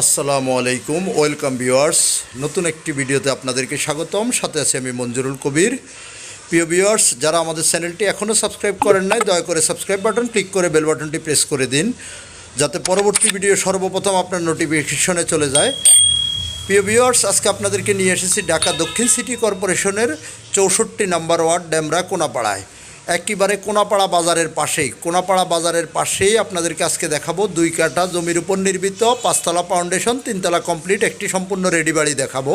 আসসালামু আলাইকুম, welcome viewers. নতুন একটি ভিডিওতে আপনাদেরকে স্বাগতম। সাথে আছে আমি মঞ্জুরুল কবির। প্রিয় ভিউয়ার্স, যারা আমাদের চ্যানেলটি এখনও সাবস্ক্রাইব করেন নাই, দয়া করে সাবস্ক্রাইব বাটন ক্লিক করে বেল বাটনটি প্রেস করে দিন, যাতে পরবর্তী ভিডিও সর্বপ্রথম আপনার নোটিফিকেশনে চলে যায়। প্রিয় ভিউয়ার্স, আজকে আপনাদেরকে নিয়ে এসেছি ঢাকা দক্ষিণ সিটি কর্পোরেশনের চৌষট্টি নাম্বার ওয়ার্ড ড্যামরা কোনাপাড়ায়। একেবারে কোনাপাড়া বাজারের পাশেই। কোনাপাড়া বাজারের পাশেই আপনাদেরকে আজকে দেখাবো দুই কাঠা জমির উপর নির্মিত পাঁচতলা ফাউন্ডেশন, তিনতলা কমপ্লিট, একটি সম্পূর্ণ রেডি বাড়ি দেখাবো।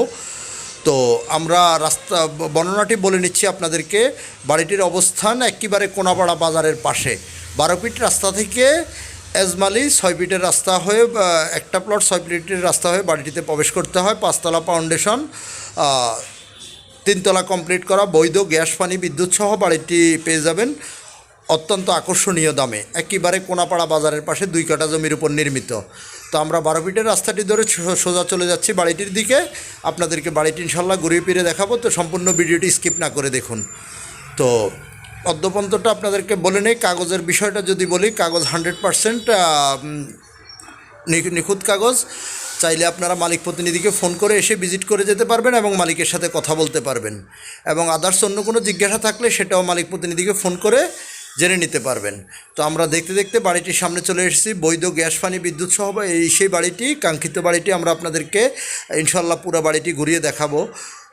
তো আমরা রাস্তা, বর্ণনাটি বলে নিচ্ছি আপনাদেরকে, বাড়িটির অবস্থান একেবারে কোনাপাড়া বাজারের পাশে। বারো ফিট রাস্তা থেকে এজমালি ছয় ফিটের রাস্তা হয়ে একটা প্লট ছয় ফিটের রাস্তা হয়ে বাড়িটিতে প্রবেশ করতে হয়, পাঁচতলা ফাউন্ডেশন। তিনতলা কমপ্লিট করা বৈধ গ্যাস, পানি, বিদ্যুৎ সহ বাড়িটি পেয়ে যাবেন অত্যন্ত আকর্ষণীয় দামে। একেবারে কোনাপাড়া বাজারের পাশে দুই কাটা জমির উপর নির্মিত। তো আমরা বারো ফিটের রাস্তাটি ধরে সোজা চলে যাচ্ছি বাড়িটির দিকে। আপনাদেরকে বাড়িটি ইনশাল্লাহ ঘুরিয়ে ফিরে দেখাবো। তো সম্পূর্ণ ভিডিওটি স্কিপ না করে দেখুন। তো অদ্যপন্তটা আপনাদেরকে বলে নেই। কাগজের বিষয়টা যদি বলি, কাগজ হান্ড্রেড পারসেন্ট নিখুঁত কাগজ। চাইলে আপনারা মালিক প্রতিনিধিকে ফোন করে এসে ভিজিট করে যেতে পারবেন এবং মালিকের সাথে কথা বলতে পারবেন। এবং আদার্স অন্য কোনো জিজ্ঞাসা থাকলে সেটাও মালিক প্রতিনিধিকে ফোন করে জেনে নিতে পারবেন। তো আমরা দেখতে দেখতে বাড়িটির সামনে চলে এসেছি, বৈধ গ্যাস, পানি, বিদ্যুৎ সহ এই সেই বাড়িটি, কাঙ্ক্ষিত বাড়িটি আমরা আপনাদেরকে ইনশাল্লাহ পুরো বাড়িটি ঘুরিয়ে দেখাবো।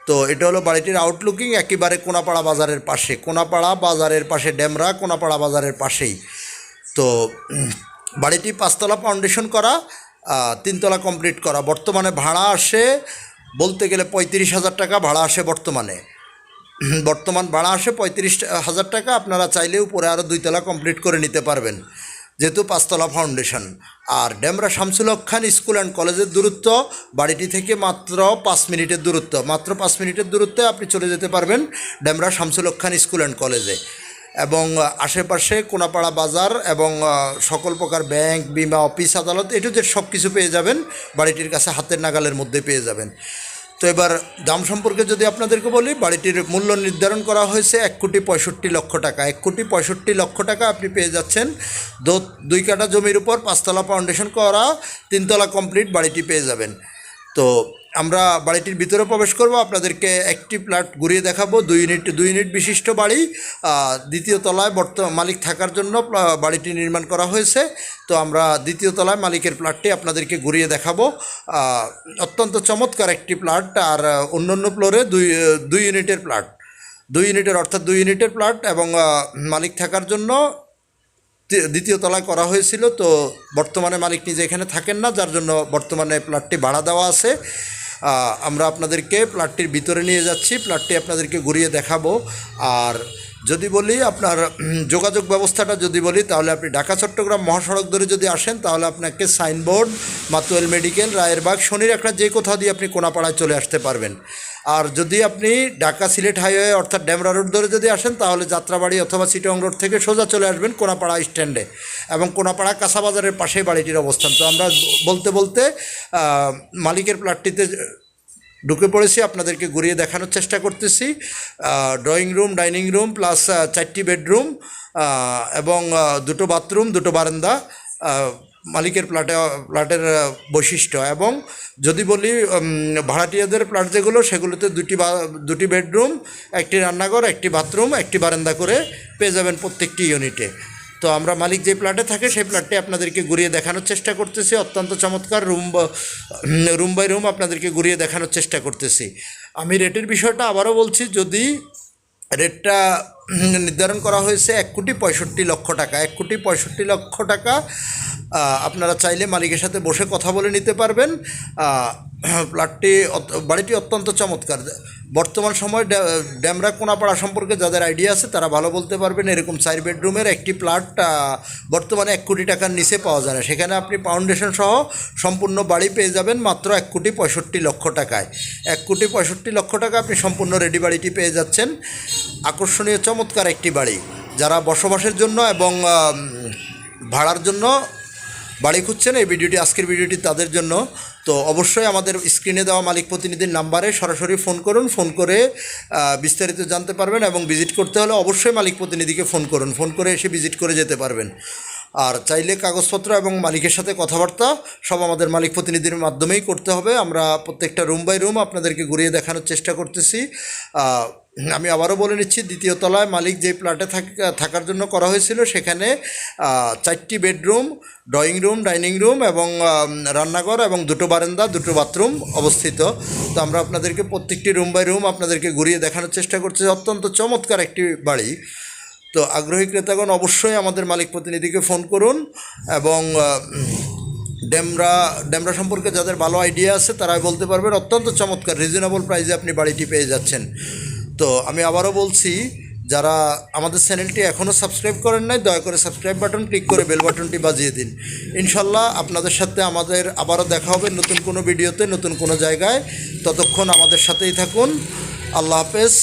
তো এটা হলো বাড়িটির আউটলুকিং একেবারে কোনাপাড়া বাজারের পাশে। কোনাপাড়া বাজারের পাশে ড্যামরা কোনাপাড়া বাজারের পাশেই। তো বাড়িটি পাঁচতলা ফাউন্ডেশন করা তিনতলা কমপ্লিট করা। বর্তমানে ভাড়া আসে, বলতে গেলে পঁয়ত্রিশ হাজার টাকা ভাড়া আসে বর্তমানে। বর্তমান ভাড়া আসে পঁয়ত্রিশ হাজার টাকা, আপনারা চাইলে উপরে আরও দুইতলা কমপ্লিট করে নিতে পারবেন, যেহেতু পাঁচতলা ফাউন্ডেশন আর ডেমরা শামসুল খান স্কুল অ্যান্ড কলেজের দূরত্ব, বাড়িটি থেকে মাত্র পাঁচ মিনিটের দূরত্ব। মাত্র পাঁচ মিনিটের দূরত্বে আপনি চলে যেতে পারবেন ডেমরা শামসুল খান স্কুল অ্যান্ড কলেজে। এবং আশেপাশে কোনাপাড়া বাজার এবং সকল প্রকার ব্যাংক, বিমা, অফিস, আদালত এটুতে সব কিছু পেয়ে যাবেন। বাড়িটির কাছে হাতের নাগালের মধ্যে পেয়ে যাবেন। তো এবার দাম সম্পর্কে যদি আপনাদেরকে বলি, বাড়িটির মূল্য নির্ধারণ করা হয়েছে এক কোটি পঁয়ষট্টি লক্ষ টাকা। এক কোটি পঁয়ষট্টি লক্ষ টাকা আপনি পেয়ে যাচ্ছেন। দো- দুই কাঠা জমির উপর পাঁচতলা ফাউন্ডেশন করা, তিনতলা কমপ্লিট বাড়িটি পেয়ে যাবেন। তো আমরা বাড়িটির ভিতরে প্রবেশ করব আপনাদেরকে একটি প্লাট ঘুরিয়ে দেখাবো দুই ইউনিট দুই ইউনিট বিশিষ্ট বাড়ি দ্বিতীয় তলায় বর্তমান মালিক থাকার জন্য বাড়িটি নির্মাণ করা হয়েছে। তো আমরা দ্বিতীয় তলায় মালিকের প্লাটটি আপনাদেরকে ঘুরিয়ে দেখাবো। অত্যন্ত চমৎকার একটি প্লাট আর আহ, অন্যান্য ফ্লোরে দুই দুই ইউনিটের প্লাট। দুই ইউনিটের অর্থাৎ দুই ইউনিটের প্লাট এবং মালিক থাকার জন্য দ্বিতীয় তলায় করা হয়েছিল। তো বর্তমানে মালিক নিজে এখানে থাকেন না যার জন্য বর্তমানে প্লাটটি ভাড়া দেওয়া আছে। আমরা আপনাদেরকে প্লাটটির ভিতরে নিয়ে যাচ্ছি। প্লাটটি আপনাদেরকে ঘুরিয়ে দেখাবো। আর যদি বলি আপনার যোগাযোগ ব্যবস্থাটা যদি বলি, তাহলে আপনি ঢাকা, চট্টগ্রাম মহাসড়ক ধরে যদি আসেন, তাহলে আপনাকে সাইনবোর্ড, মাতুয়েল মেডিকেল, রায়েরবাগ, শনির একটা যে কোথাও দিয়ে আপনি কোনাপাড়ায় চলে আসতে পারবেন। আর যদি আপনি ঢাকা সিলেট হাইওয়ে অর্থাৎ ড্যামরা রোড ধরে যদি আসেন, তাহলে যাত্রাবাড়ি অথবা সিটং রোড থেকে সোজা চলে আসবেন কোনাপাড়া স্ট্যান্ডে এবং কোনাপাড়া কাঁচাবাজারের পাশেই বাড়িটির অবস্থান। তো আমরা বলতে বলতে মালিকের প্লাটটিতে ঢুকে পড়েছি। আপনাদেরকে ঘুরিয়ে দেখানোর চেষ্টা করতেছি। Drawing room dining room plus চারটি বেডরুম এবং দুটো বাথরুম দুটো বারান্দা মালিকের প্লাটে, প্লাটের বৈশিষ্ট্য এবং যদি বলি ভাড়াটিয়াদের প্লাট যেগুলো, সেগুলোতে দুটি বা, দুটি বেডরুম, একটি রান্নাঘর, একটি বাথরুম, একটি বারান্দা করে পেয়ে যাবেন প্রত্যেকটি ইউনিটে। তো আমরা মালিক যে প্লাটে থাকে, সেই প্লাটটি আপনাদেরকে ঘুরিয়ে দেখানোর চেষ্টা করতেছি। অত্যন্ত চমৎকার রুম রুম বাই রুম আপনাদেরকে ঘুরিয়ে দেখানোর চেষ্টা করতেছি। আমি রেটের বিষয়টা আবারও বলছি, যদি রেটটা নির্ধারণ করা হয়েছে এক কোটি পঁয়ষট্টি লক্ষ টাকা, এক কোটি পঁয়ষট্টি লক্ষ টাকা আপনারা চাইলে মালিকের সাথে বসে কথা বলে নিতে পারবেন। প্লাটটি বাড়িটি অত্যন্ত চমৎকার। বর্তমান সময় ড্যামরা কোনাপাড়া সম্পর্কে যাদের আইডিয়া আছে, তারা ভালো বলতে পারবেন। এরকম চার বেডরুমের একটি প্লাট বর্তমানে এক কোটি টাকার নিচে পাওয়া যায় না। সেখানে আপনি ফাউন্ডেশন সহ সম্পূর্ণ বাড়ি পেয়ে যাবেন মাত্র এক কোটি পঁয়ষট্টি লক্ষ টাকায়। এক কোটি পঁয়ষট্টি লক্ষ টাকা আপনি সম্পূর্ণ রেডি বাড়িটি পেয়ে যাচ্ছেন। আকর্ষণীয় চমৎকার একটি বাড়ি। যারা বসবাসের জন্য এবং ভাড়ার জন্য বাড়ি খুঁজছেন, এই ভিডিওটি, আজকের ভিডিওটি তাদের জন্য। তো অবশ্যই আমাদের স্ক্রিনে দেওয়া মালিক প্রতিনিধির নাম্বারে সরাসরি ফোন করুন, ফোন করে বিস্তারিত জানতে পারবেন এবং ভিজিট করতে হলে অবশ্যই মালিক প্রতিনিধিকে ফোন করুন, ফোন করে এসে ভিজিট করে যেতে পারবেন। আর চাইলে কাগজপত্র এবং মালিকের সাথে কথাবার্তা সব আমাদের মালিক প্রতিনিধির মাধ্যমেই করতে হবে। আমরা প্রত্যেকটা রুম বাই রুম আপনাদেরকে ঘুরিয়ে দেখানোর চেষ্টা করতেছি। আমি আবারও বলে নিচ্ছি, দ্বিতীয় তলায় মালিক যে ফ্ল্যাটে থাক- থাকার জন্য করা হয়েছিল, সেখানে চারটি bedroom, drawing room, dining room এবং রান্নাঘর এবং দুটো বারান্দা, দুটো বাথরুম অবস্থিত। তো আমরা আপনাদেরকে প্রত্যেকটি রুম বাই রুম আপনাদেরকে ঘুরিয়ে দেখানোর চেষ্টা করছি, অত্যন্ত চমৎকার একটি বাড়ি। তো আগ্রহী ক্রেতাগণ অবশ্যই আমাদের মালিক প্রতিনিধিকে ফোন করুন এবং ডেমরা ডেমরা সম্পর্কে যাদের ভালো আইডিয়া আছে, তারাই বলতে পারবেন, অত্যন্ত চমৎকার, রিজনেবল প্রাইসে আপনি বাড়িটি পেয়ে যাচ্ছেন। তো আমি আবারও বলছি, যারা আমাদের চ্যানেলটি এখনও সাবস্ক্রাইব করেন নাই, দয়া করে সাবস্ক্রাইব বাটন, ক্লিক করে বেল বাটনটি বাজিয়ে দিন। ইনশাল্লাহ আপনাদের সাথে আমাদের আবারও দেখা হবে নতুন কোনো ভিডিওতে, নতুন কোনো জায়গায়। ততক্ষণ আমাদের সাথেই থাকুন। আল্লাহ হাফেজ।